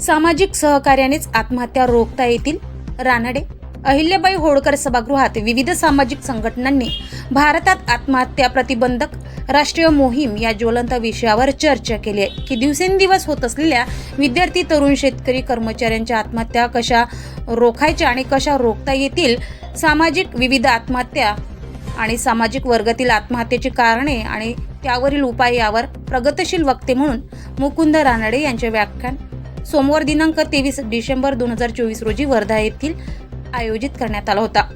सामाजिक सहकार्यानेच आत्महत्या रोखता येतील. रानडे अहिल्याबाई होळकर सभागृहात विविध सामाजिक संघटनांनी भारतात आत्महत्या प्रतिबंधक राष्ट्रीय मोहीम या ज्वलंत विषयावर चर्चा केली आहे. की दिवसेंदिवस होत असलेल्या विद्यार्थी तरुण शेतकरी कर्मचाऱ्यांच्या आत्महत्या कशा रोखायच्या आणि कशा रोखता येतील? सामाजिक विविध आत्महत्या आणि सामाजिक वर्गातील आत्महत्येची कारणे आणि त्यावरील उपाय यावर प्रगतशील वक्ते म्हणून मुकुंद रानडे यांचे व्याख्यान सोमवार दिनांक तेवीस डिसेंबर दोन हजार चोवीस रोजी वर्धा येथील आयोजित करण्यात आला होता.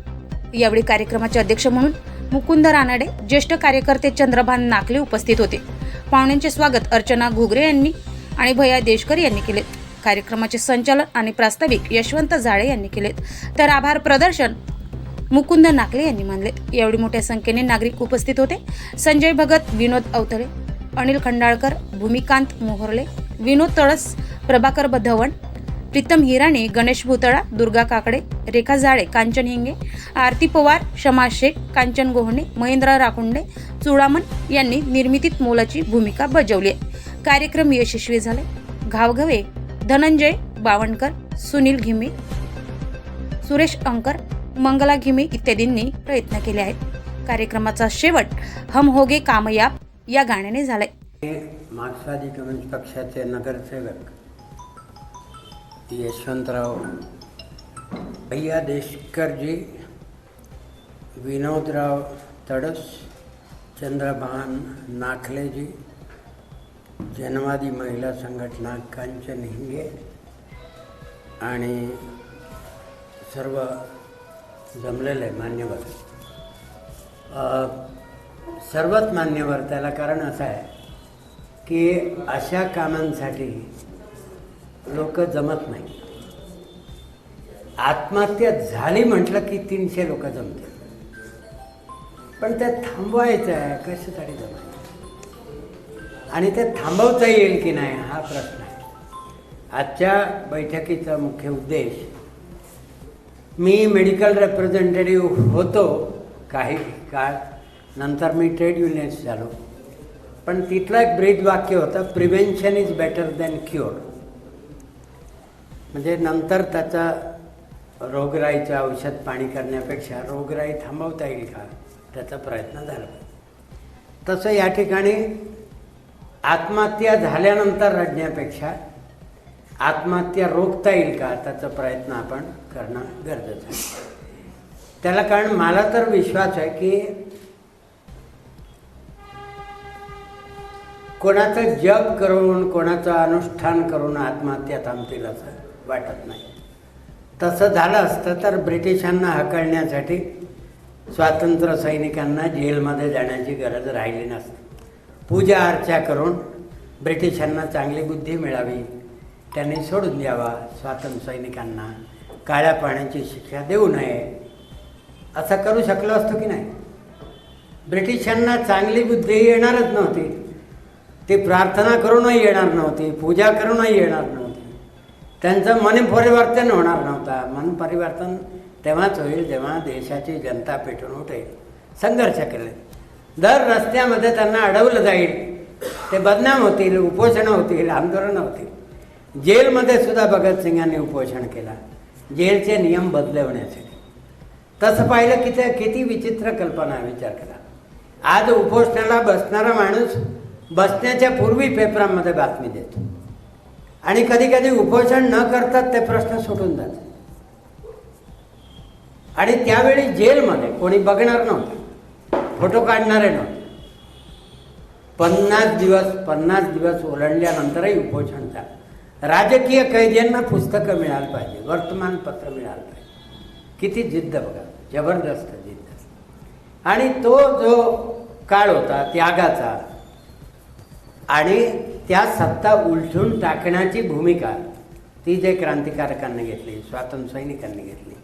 यावेळी कार्यक्रमाचे अध्यक्ष म्हणून मुकुंद रानडे ज्येष्ठ कार्यकर्ते चंद्रभान नाकले उपस्थित होते. पाहुण्यांचे स्वागत अर्चना घुगरे यांनी आणि भया देशकर यांनी केले. कार्यक्रमाचे संचालन आणि प्रास्ताविक यशवंत झाडे यांनी केले. तर आभार प्रदर्शन मुकुंद नाकले यांनी मानले. एवढी मोठ्या संख्येने नागरिक उपस्थित होते. संजय भगत विनोद अवतळे अनिल खंडाळकर भूमिकांत मोहर्ले विनोद तळस प्रभाकर बधवण प्रीतम हिराणे गणेश भुतळा दुर्गा काकडे रेखा जाळे कांचन हिंगे आरती पवार शमा शेख कांचन गोहणे महेंद्र राकुंडे चुडामन यांनी निर्मितीत मोलाची भूमिका बजावली आहे. कार्यक्रम यशस्वी झाले. घावघवे धनंजय बावणकर सुनील घिमे सुरेश अंकर मंगला घिमे इत्यादींनी प्रयत्न केले आहेत. कार्यक्रमाचा शेवट हम होगे कामयाब या गाण्याने झालाय. मार्क्सवादी कम्युनिस्ट पक्षाचे नगरसेवक यशवंतराव भैया देशकरजी विनोदराव तडस चंद्रभान नाखलेजी जनवादी महिला संघटना कांचन हिंगे आणि सर्व जमलेले मान्यवर. सर्वच मान्यवर त्याला कारण असं आहे की अशा कामांसाठी लोक जमत नाही. आत्महत्या झाली म्हटलं की तीनशे लोक जमते पण ते थांबवायचं आहे कशासाठी जमायचं? आणि ते थांबवता येईल की नाही हा प्रश्न आहे. आजच्या बैठकीचा मुख्य उद्देश मी मेडिकल रेप्रेझेंटेटिव्ह होतो काही काळ नंतर मी ट्रेड युनियन्स झालो. पण तिथलं एक ब्रीद वाक्य होतं prevention is better than cure म्हणजे नंतर त्याचा रोगराईचं औषध पाणी करण्यापेक्षा रोगराई थांबवता येईल का? त्याचा प्रयत्न झाला तसं या ठिकाणी आत्महत्या झाल्यानंतर रडण्यापेक्षा आत्महत्या रोखता येईल का? त्याचा प्रयत्न आपण करणं गरजेचं आहे. त्याला कारण मला तर विश्वास आहे की कोणाचं जप करून कोणाचं अनुष्ठान करून आत्महत्या थांबतील असं वाटत नाही. तसं झालं असतं तर ब्रिटिशांना हकलण्यासाठी स्वातंत्र्य सैनिकांना जेलमध्ये जाण्याची गरज राहिली नसते. पूजा अर्चा करून ब्रिटिशांना चांगली बुद्धी मिळावी. त्यांनी सोडून द्यावा. स्वातंत्र्य सैनिकांना काळ्या पाण्याची शिक्षा देऊ नये. असं करू शकलो असतो की नाही? ब्रिटिशांना चांगली बुद्धी येणारच नव्हती. ती प्रार्थना करूनही येणार नव्हती पूजा करूनही येणार नव्हती. त्यांचं मन परिवर्तन होणार नव्हता. मन परिवर्तन तेव्हाच होईल जेव्हा देशाची जनता पेटून उठेल. संघर्ष करेल. दर रस्त्यामध्ये त्यांना अडवलं जाईल. ते बदनाम होतील उपोषणं होतील आंदोलनं होतील. जेलमध्ये सुद्धा भगतसिंगांनी उपोषण केला. जेलचे नियम बदलवण्यासाठी तसं पाहिलं की ते किती विचित्र कल्पना विचार केला. आज उपोषणाला बसणारा माणूस बसण्याच्या पूर्वी पेपरांमध्ये बातमी देतो. आणि कधी कधी उपोषण न करतात ते प्रश्न सुटून जातात. आणि त्यावेळी जेलमध्ये कोणी बघणार नव्हतं. फोटो काढणारे नव्हते. पन्नास दिवस पन्नास दिवस ओलांडल्यानंतरही उपोषण झालं. राजकीय कैद्यांना पुस्तकं मिळाली पाहिजे वर्तमानपत्र मिळालं पाहिजे. किती जिद्द बघा जबरदस्त जिद्द. आणि तो जो काळ होता त्यागाचा आणि त्या सत्ता उलटून टाकण्याची भूमिका ती जे क्रांतिकारकांनी घेतली स्वातंत्र्यसैनिकांनी घेतली.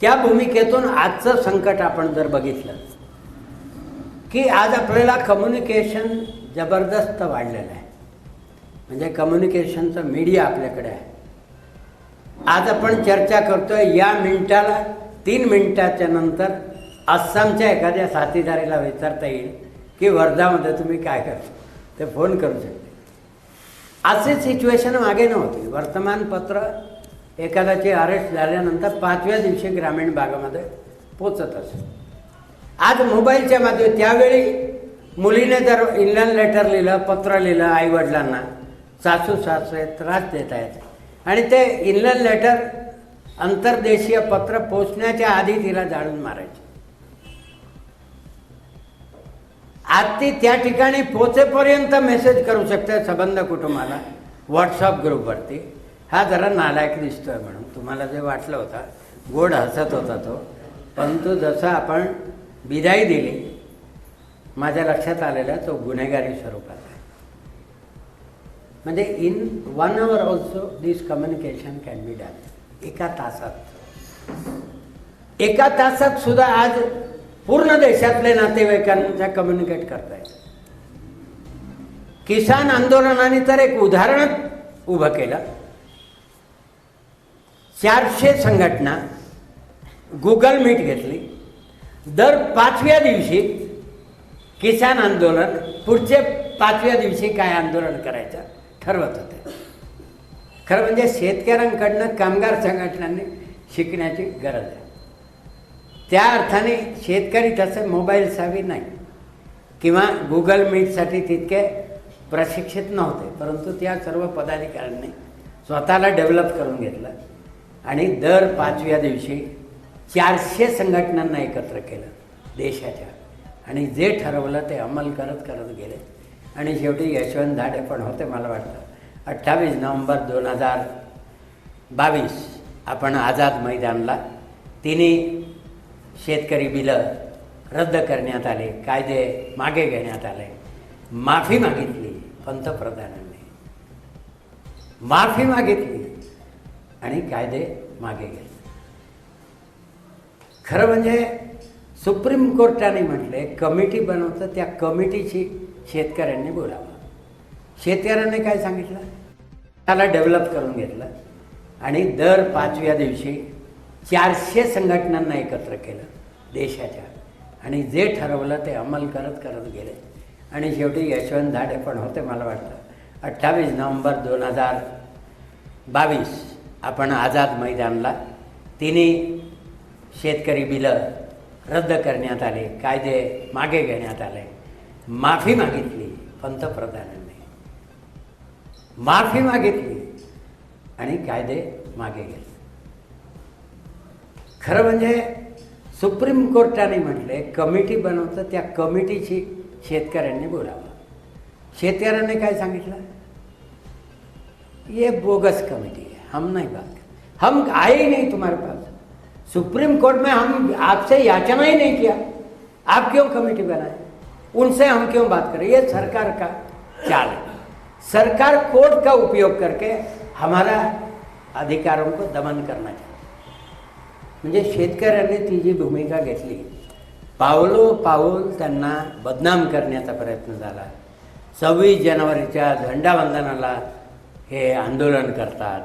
त्या भूमिकेतून आजचं संकट आपण जर बघितलं की आज आपल्याला कम्युनिकेशन जबरदस्त वाढलेलं आहे. म्हणजे कम्युनिकेशनचं मीडिया आपल्याकडे आहे. आज आपण चर्चा करतोय या मिनिटाला तीन मिनिटाच्या नंतर आसामच्या एखाद्या साथीदारीला विचारता येईल. की वर्धामध्ये तुम्ही काय करता? ते फोन करू शकते. असे सिच्युएशन मागे नव्हती. वर्तमानपत्र एखाद्याची अरेस्ट झाल्यानंतर पाचव्या दिवशी ग्रामीण भागामध्ये पोचत असे आज मोबाईलच्या माध्यमात त्यावेळी मुलीने जर इंग्लंड लेटर लिहिलं पत्र लिहिलं आईवडिलांना सासू सासरे त्रास देत आहेत आणि ते इंग्लंड लेटर अंतर्देशीय पत्र पोचण्याच्या आधी तिला जाळून मारायचे. आज ती त्या ठिकाणी पोचेपर्यंत मेसेज करू शकते संबंध कुटुंबाला. व्हॉट्सअप ग्रुपवरती हा जरा नालायक दिसतो आहे म्हणून. तुम्हाला जे वाटलं होता गोड हसत होता तो. परंतु जसं आपण बिदाई दिली माझ्या लक्षात आलेला तो गुन्हेगारी स्वरूपात आहे. म्हणजे in one hour also this communication can be done एका तासात. एका तासात सुद्धा आज पूर्ण देशातले नातेवाईकांचा कम्युनिकेट करतायत किसान आंदोलनाने तर एक उदाहरण उभं केलं. चारशे संघटना गुगल मीट घेतली. दर पाचव्या दिवशी किसान आंदोलन पुढचे पाचव्या दिवशी काय आंदोलन करायचं ठरवत होते. खरं म्हणजे शेतकऱ्यांकडनं कामगार संघटनांनी शिकण्याची गरज आहे. त्या अर्थाने शेतकरी तसं मोबाईल सावी नाही. किंवा गुगल मीटसाठी तितके प्रशिक्षित नव्हते परंतु त्या सर्व पदाधिकाऱ्यांनी स्वतःला डेव्हलप करून घेतलं आणि दर पाचव्या दिवशी चारशे संघटनांना एकत्र केलं देशाच्या. आणि जे ठरवलं ते अंमल करत करत गेले. आणि शेवटी यशवंत धाडे पण होते मला वाटतं. अठ्ठावीस नोव्हेंबर दोन हजार बावीस आपण आझाद मैदानला तिन्ही शेतकरी बिलं रद्द करण्यात आले कायदे मागे घेण्यात आले. माफी मागितली पंतप्रधानांनी. माफी मागितली आणि कायदे मागे गेले खरं म्हणजे सुप्रीम कोर्टाने म्हटले कमिटी बनवतं त्या कमिटीची शेतकऱ्यांनी बोलावं. शेतकऱ्यांनी काय सांगितलं? त्याला डेव्हलप करून घेतलं. आणि दर पाचव्या दिवशी चारशे संघटनांना एकत्र केलं देशाच्या. आणि जे ठरवलं ते अंमल करत करत गेले. आणि शेवटी यशवंत धाडे पण होते मला वाटतं. अठ्ठावीस नोव्हेंबर दोन हजार बावीस आपण आझाद मैदानला तिन्ही शेतकरी बिलं रद्द करण्यात आले कायदे मागे घेण्यात आले. माफी मागितली पंतप्रधानांनी. माफी मागितली आणि कायदे मागे गेले खरं म्हणजे सुप्रीम कोर्टाने म्हटले, कमिटी बनवतं, त्या शेतकऱ्यांनी बोलावं. शेतकऱ्यांनी काय सांगितलं? ये बोगस कमिटी है, हम नहीं बात हम आए ही नहीं तुम्हारे पास। सुप्रीम कोर्ट में हम आपसे याचना ही नहीं किया। आप क्यों कमेटी बनाए? उनसे हम क्यों बात करें? ये सरकार का चाल है। सरकार कोर्ट का उपयोग करके हमारा अधिकारों को दमन करना चाहते म्हणजे शेतकऱ्यांनी ती जी भूमिका घेतली पावलो पाऊल त्यांना बदनाम करण्याचा प्रयत्न झाला. सव्वीस जानेवारीच्या झेंडावंदनाला हे आंदोलन करतात.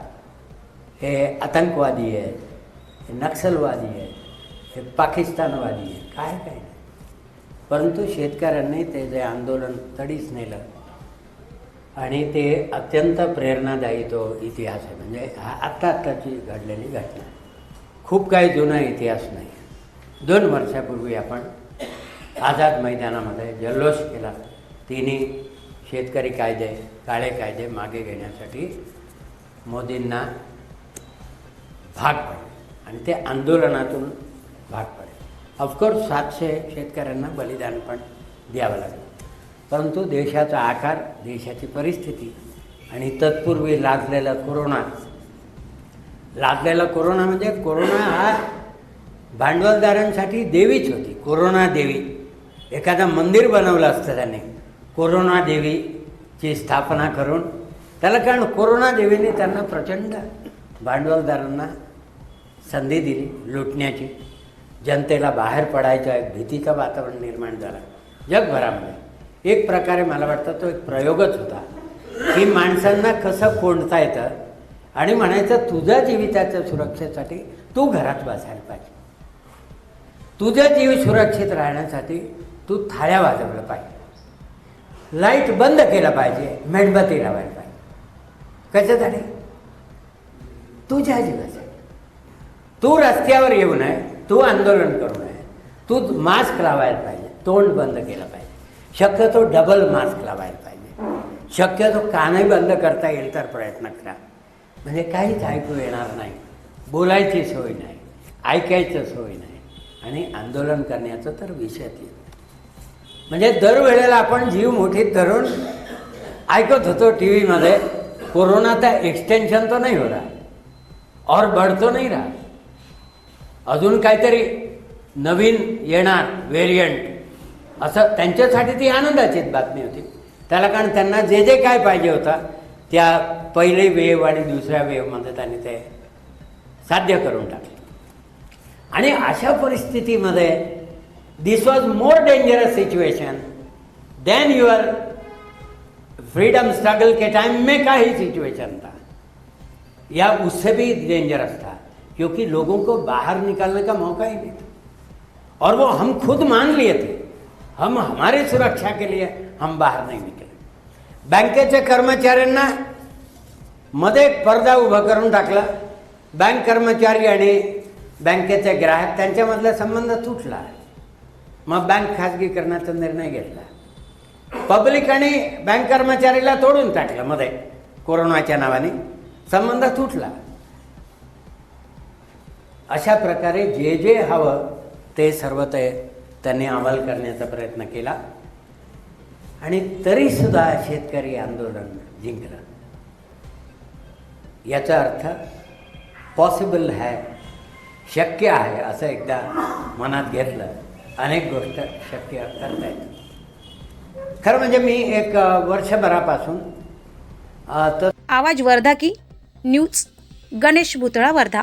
हे आतंकवादी आहेत हे नक्षलवादी आहेत हे पाकिस्तानवादी आहेत काय काय नाही. परंतु शेतकऱ्यांनी ते जे आंदोलन तडीच नेलं आणि ते अत्यंत प्रेरणादायी तो इतिहास आहे. म्हणजे हा आत्ता आत्ताची घडलेली घटना. खूप काही जुना इतिहास नाही. दोन वर्षापूर्वी आपण आझाद मैदानामध्ये जल्लोष केला. तिन्ही शेतकरी कायदे काळे कायदे मागे घेण्यासाठी मोदींना भाग पडले आणि ते आंदोलनातून भाग पडले. ऑफकोर्स सातशे शेतकऱ्यांना बलिदान पण द्यावं लागलं. परंतु देशाचा आकार देशाची परिस्थिती आणि तत्पूर्वी लादलेला कोरोना लादलेला कोरोना म्हणजे कोरोना हा भांडवलदारांसाठी देवीच होती कोरोना देवी. एखादं मंदिर बनवलं असतं त्याने कोरोना देवीची स्थापना करून त्याला कारण कोरोना देवीने त्यांना प्रचंड भांडवलदारांना संधी दिली लुटण्याची. जनतेला बाहेर पडायचं एक भीतीचं वातावरण निर्माण झालं जगभरामध्ये. एक प्रकारे मला वाटतं तो एक प्रयोगच होता. की माणसांना कसं कोंडता येतं आणि म्हणायचं तुझ्या जीविताच्या सुरक्षेसाठी तू घरात बसायला पाहिजे. तुझा जीव सुरक्षित राहण्यासाठी तू थाळ्या वाजवलं पाहिजे. लाइट बंद केलं पाहिजे मेणबत्ती लावायला पाहिजे. कशासाठी तुझ्या जीवासाठी. तू रस्त्यावर येऊ नये तू आंदोलन करू नये तू मास्क लावायला पाहिजे तोंड बंद केलं पाहिजे. शक्यतो डबल मास्क लावायला पाहिजे. शक्यतो कानही बंद करता येईल तर प्रयत्न करा. म्हणजे काहीच ऐकू येणार नाही. बोलायची सोय नाही. ऐकायचं सोय नाही. आणि आंदोलन करण्याचं तर विषयच येत म्हणजे दरवेळेला आपण जीव मोठीत धरून ऐकत होतो टी व्हीमध्ये कोरोनाचा एक्सटेन्शन तो नाही हो रहा और बढतो नाही राहा अजून काहीतरी नवीन येणार व्हेरियंट असं त्यांच्यासाठी ती आनंदाचीच बातमी होती. त्याला कारण त्यांना जे जे काय पाहिजे होता त्या पहिले वेव आणि दुसऱ्या वेवमध्ये त्यांनी ते साध्य करून टाकले. आणि अशा परिस्थितीमध्ये this was more dangerous situation then your freedom struggle K time में का ही सिचुएशन था. या उससे भी डेंजरस था क्योंकि लोगों को बाहर निकालने का मौका ही नहीं था. और वो हम खुद मान लिए थे हम हमारी सुरक्षा के लिए हम बाहर नहीं निकले. बँकेच्या कर्मचाऱ्यांना मध्ये एक पडदा उभा करून टाकला. बँक कर्मचारी आणि बँकेचे ग्राहक त्यांच्यामधला संबंध तुटला. मग बँक खाजगीकरणाचा निर्णय घेतला. पब्लिक आणि बँक कर्मचारीला तोडून टाकलं मध्ये. कोरोनाच्या नावाने संबंध तुटला. अशा प्रकारे जे जे हवं ते सर्व ते त्यांनी अंमल करण्याचा प्रयत्न केला. आणि तरीसुद्धा शेतकरी आंदोलन जिंकलं. याचा अर्थ पॉसिबल आहे शक्य आहे असं एकदा मनात घेतलं. अनेक गोष्ट शक्य करता येतात. खरं म्हणजे मी एक वर्षभरापासून तर आवाज वर्धा की न्यूज गणेश भुतळा वर्धा.